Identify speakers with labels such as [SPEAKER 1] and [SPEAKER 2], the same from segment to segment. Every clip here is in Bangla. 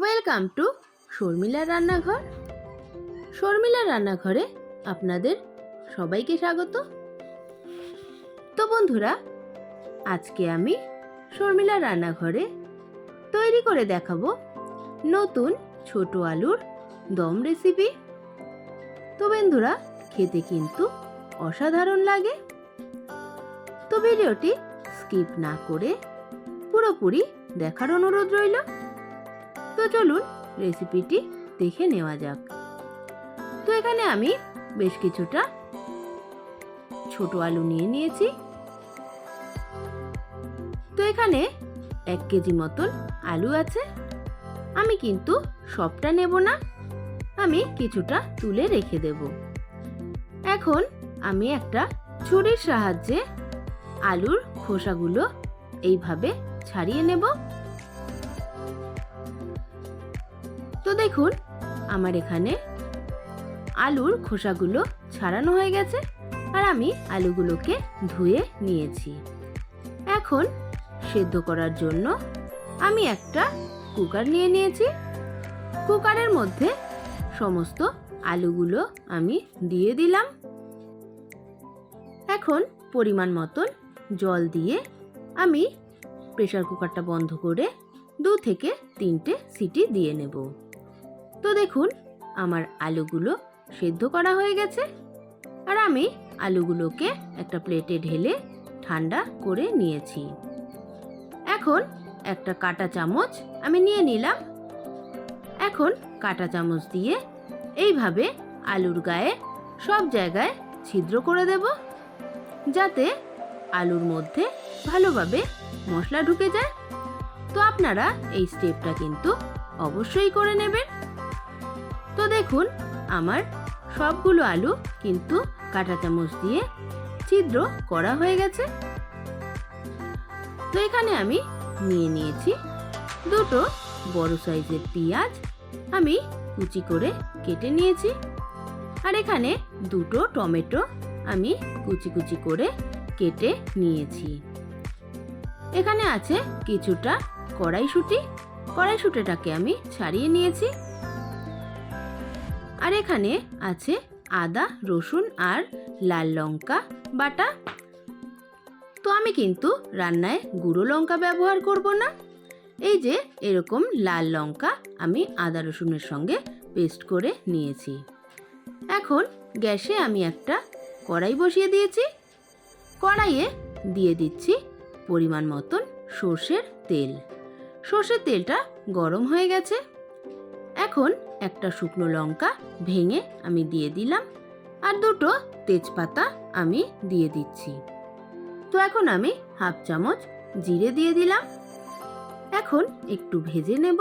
[SPEAKER 1] ওয়েলকাম টু শর্মিলার রান্নাঘর শর্মিলার রান্নাঘরে আপনাদের সবাইকে স্বাগত। তো বন্ধুরা, আজকে আমি শর্মিলার রান্নাঘরে তৈরি করে দেখাবো নতুন ছোট আলুর দম রেসিপি তো বন্ধুরা, খেতে কিন্তু অসাধারণ লাগে। তো ভিডিওটি স্কিপ না করে পুরোপুরি দেখার অনুরোধ রইল। তো চলুন রেসিপিটি দেখে নেওয়া যাক। তো এখানে আমি বেশ কিছুটা ছোট আলু নিয়ে নিয়েছি। তো এখানে এক কেজি মতন আলু আছে। আমি কিন্তু সবটা নেব না, আমি কিছুটা তুলে রেখে দেব। এখন আমি একটা ছুরির সাহায্যে আলুর খোসাগুলো এইভাবে ছাড়িয়ে নেব। তো দেখুন, আমার এখানে আলুর খোসাগুলো ছাড়ানো হয়ে গেছে আর আমি আলুগুলোকে ধুয়ে নিয়েছি। এখন সেদ্ধ করার জন্য আমি একটা কুকার নিয়ে নিয়েছি। কুকারের মধ্যে সমস্ত আলুগুলো আমি দিয়ে দিলাম। এখন পরিমাণ মতন জল দিয়ে আমি প্রেশার কুকারটা বন্ধ করে দু থেকে তিনটে সিটি দিয়ে নেব। তো দেখুন, আমার আলুগুলো সেদ্ধ করা হয়ে গেছে। আর আমি আলুগুলোকে একটা প্লেটে ঢেলে ঠান্ডা করে নিয়েছি। এখন একটা কাটা চামচ আমি নিয়ে নিলাম। এখন কাটা চামচ দিয়ে এইভাবে আলুর গায়ে সব জায়গায় ছিদ্র করে দেব, যাতে আলুর মধ্যে ভালোভাবে মশলা ঢুকে যায়। তো আপনারা এই স্টেপটা কিন্তু অবশ্যই করে নেবেন। তো দেখুন, আমার সবগুলো আলু কিন্তু কাঁটা চামচ দিয়ে ছিদ্র করা হয়ে গেছে। তো এখানে আমি নিয়ে নিয়েছি দুটো বড় সাইজের পেঁয়াজ, আমি কুচি করে কেটে নিয়েছি। আর এখানে দুটো টমেটো আমি কুচি কুচি করে কেটে নিয়েছি। এখানে আছে কিছুটা কড়াইশুঁটি। কড়াইশুঁটিটাকে আমি ছাড়িয়ে নিয়েছি। আর এখানে আছে আদা, রসুন আর লাল লঙ্কা বাটা। তো আমি কিন্তু রান্নায় গুঁড়ো লঙ্কা ব্যবহার করব না। এই যে এরকম লাল লঙ্কা আমি আদা, রসুনের সঙ্গে পেস্ট করে নিয়েছি। এখন গ্যাসে আমি একটা কড়াই বসিয়ে দিয়েছি। কড়াইয়ে দিয়ে দিচ্ছি পরিমাণ মতন সর্ষের তেল। সর্ষের তেলটা গরম হয়ে গেছে। এখন একটা শুকনো লঙ্কা ভেঙে আমি দিয়ে দিলাম আর দুটো তেজপাতা আমি দিয়ে দিচ্ছি। তো এখন আমি হাফ চামচ জিরে দিয়ে দিলাম। এখন একটু ভেজে নেব।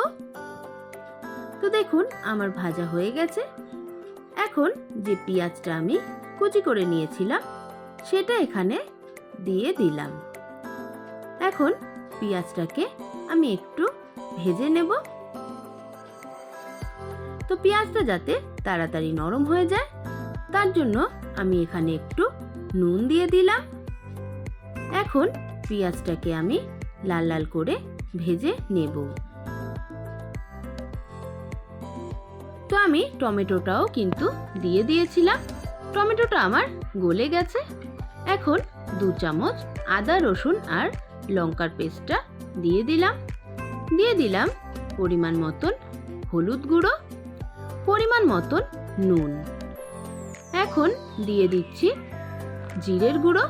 [SPEAKER 1] তো দেখুন আমার ভাজা হয়ে গেছে। এখন যে পেঁয়াজটা আমি কুচি করে নিয়েছিলাম, সেটা এখানে দিয়ে দিলাম। এখন পেঁয়াজটাকে আমি একটু ভেজে নেব। তো পেঁয়াজটা যাতে তাড়াতাড়ি নরম হয়ে যায়, তার জন্য আমি এখানে একটু নুন দিয়ে দিলাম। এখন পেঁয়াজটাকে আমি লাল লাল করে ভেজে নেব। তো আমি টমেটোটাও কিন্তু দিয়ে দিয়েছিলাম। টমেটোটা আমার গলে গেছে। এখন দু চামচ আদা, রসুন আর লঙ্কার পেস্টটা দিয়ে দিলাম। দিয়ে দিলাম পরিমাণ মতন হলুদ গুঁড়ো। পরিমাণ মতন নুন। এখন দিয়ে দিচ্ছি জিরের গুঁড়ো।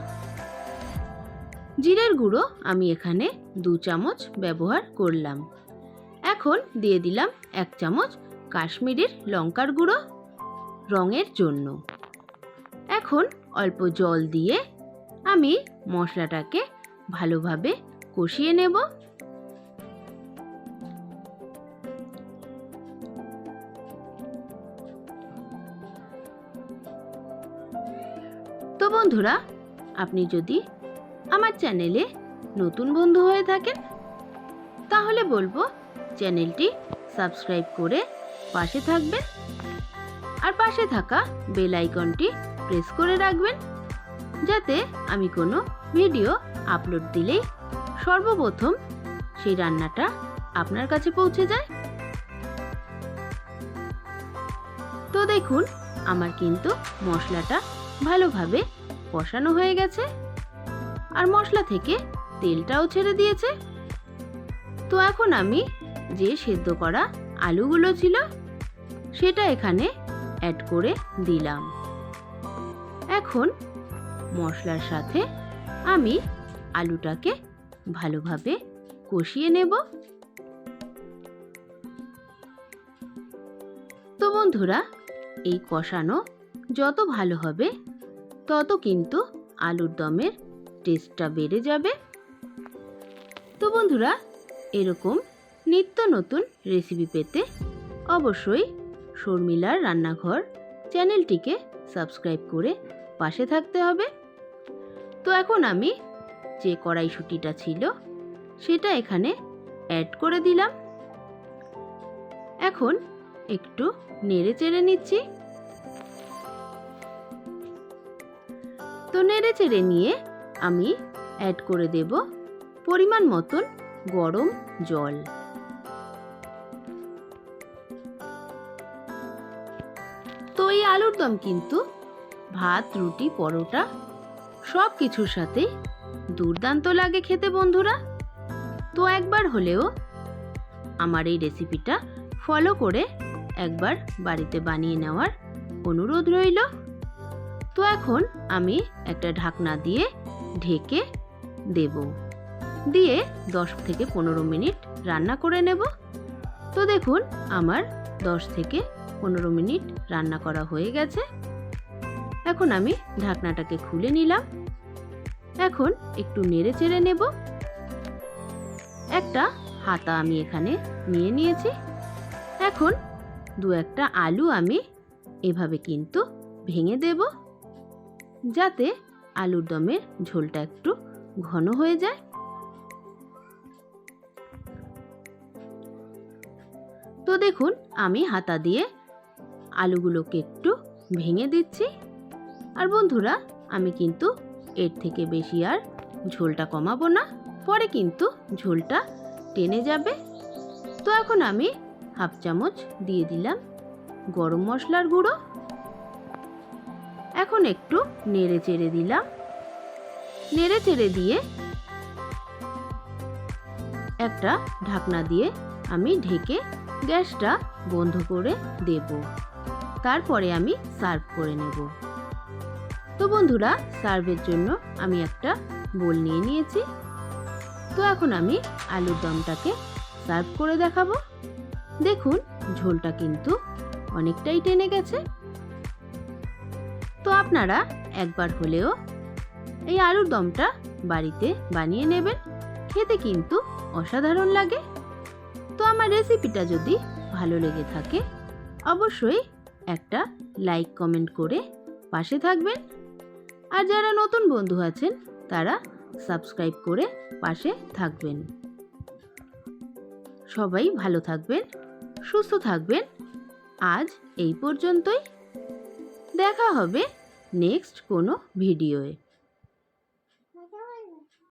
[SPEAKER 1] জিরের গুঁড়ো আমি এখানে দু চামচ ব্যবহার করলাম। এখন দিয়ে দিলাম এক চামচ কাশ্মীরের লঙ্কার গুঁড়ো রঙের জন্য। এখন অল্প জল দিয়ে আমি মশলাটাকে ভালোভাবে কষিয়ে নেব। বন্ধুরা, আপনি যদি আমার চ্যানেলে নতুন বন্ধু হয়ে থাকেন, তাহলে বলব চ্যানেলটি সাবস্ক্রাইব করে পাশে থাকবেন আর পাশে থাকা বেল আইকনটি প্রেস করে রাখবেন যাতে আমি কোনো ভিডিও আপলোড দিলেই সর্বপ্রথম সেই রান্নাটা আপনার কাছে পৌঁছে যায়। তো দেখুন, আমার কিন্তু মশলাটা ভালোভাবে কষানো হয়ে গেছে। আর মশলা থেকে তেলটাও ছেড়ে দিয়েছে। তো এখন আমি যে সেদ্ধ করা আলুগুলো ছিল, সেটা এখানে অ্যাড করে দিলাম। এখন মশলার সাথে আমি আলুটাকে ভালোভাবে কষিয়ে নেব। তো বন্ধুরা, এই কষানো যত ভালো হবে তত কিন্তু আলুর দমের টেস্টটা বেড়ে যাবে। তো বন্ধুরা, এরকম নিত্য নতুন রেসিপি পেতে অবশ্যই শর্মিলার রান্নাঘর চ্যানেলটিকে সাবস্ক্রাইব করে পাশে থাকতে হবে। তো এখন আমি যে কড়াইশুটিটা ছিল, সেটা এখানে অ্যাড করে দিলাম। এখন একটু নেড়ে চেড়ে নিচ্ছি। তো নেড়ে চেড়ে নিয়ে আমি অ্যাড করে দেব পরিমাণ মতন গরম জল। তো এই আলুর দম কিন্তু ভাত, রুটি, পরোটা সব কিছুর সাথে দুর্দান্ত লাগে খেতে বন্ধুরা। তো একবার হলেও আমার এই রেসিপিটা ফলো করে একবার বাড়িতে বানিয়ে নেওয়ার অনুরোধ রইল। তো এখন আমি একটা ঢাকনা দিয়ে ঢেকে দেব। দিয়ে দশ থেকে পনেরো মিনিট রান্না করে নেব। তো দেখুন, আমার দশ থেকে পনেরো মিনিট রান্না করা হয়ে গেছে। এখন আমি ঢাকনাটাকে খুলে নিলাম। এখন একটু নেড়ে চেড়ে নেব। একটা হাতা আমি এখানে নিয়ে নিয়েছি। এখন দু একটা আলু আমি এভাবে কিন্তু ভেঙে দেব। যাতে আলুর দমের ঝোলটা একটু ঘন হয়ে যায়। তো দেখুন, আমি হাতা দিয়ে আলুগুলোকে একটু ভেঙে দিচ্ছি। আর বন্ধুরা, আমি কিন্তু এর থেকে বেশি আর ঝোলটা কমাবো না। পরে কিন্তু ঝোলটা টেনে যাবে। তো এখন আমি হাফ চামচ দিয়ে দিলাম গরম মশলার গুঁড়ো। এখন একটু নেড়ে চেড়ে দিলাম। নেড়ে চেড়ে দিয়ে একটা ঢাকনা দিয়ে আমি ঢেকে গ্যাসটা বন্ধ করে দেব। তারপরে আমি সার্ভ করে নেব। তো বন্ধুরা, সার্ভের জন্য আমি একটা বোল নিয়ে নিয়েছি। তো এখন আমি আলুর দমটাকে সার্ভ করে দেখাবো। দেখুন, ঝোলটা কিন্তু অনেকটাই টেনে গেছে। তো আপনারা একবার হলেও এই আলুর দমটা বাড়িতে বানিয়ে নেবেন। খেতে কিন্তু অসাধারণ লাগে। তো আমার রেসিপিটা যদি ভালো লেগে থাকে, অবশ্যই একটা লাইক, কমেন্ট করে পাশে থাকবেন। আর যারা নতুন বন্ধু আছেন, তারা সাবস্ক্রাইব করে পাশে থাকবেন। সবাই ভালো থাকবেন, সুস্থ থাকবেন। আজ এই পর্যন্তই। দেখা হবে নেক্সট কোনো ভিডিওয়ে।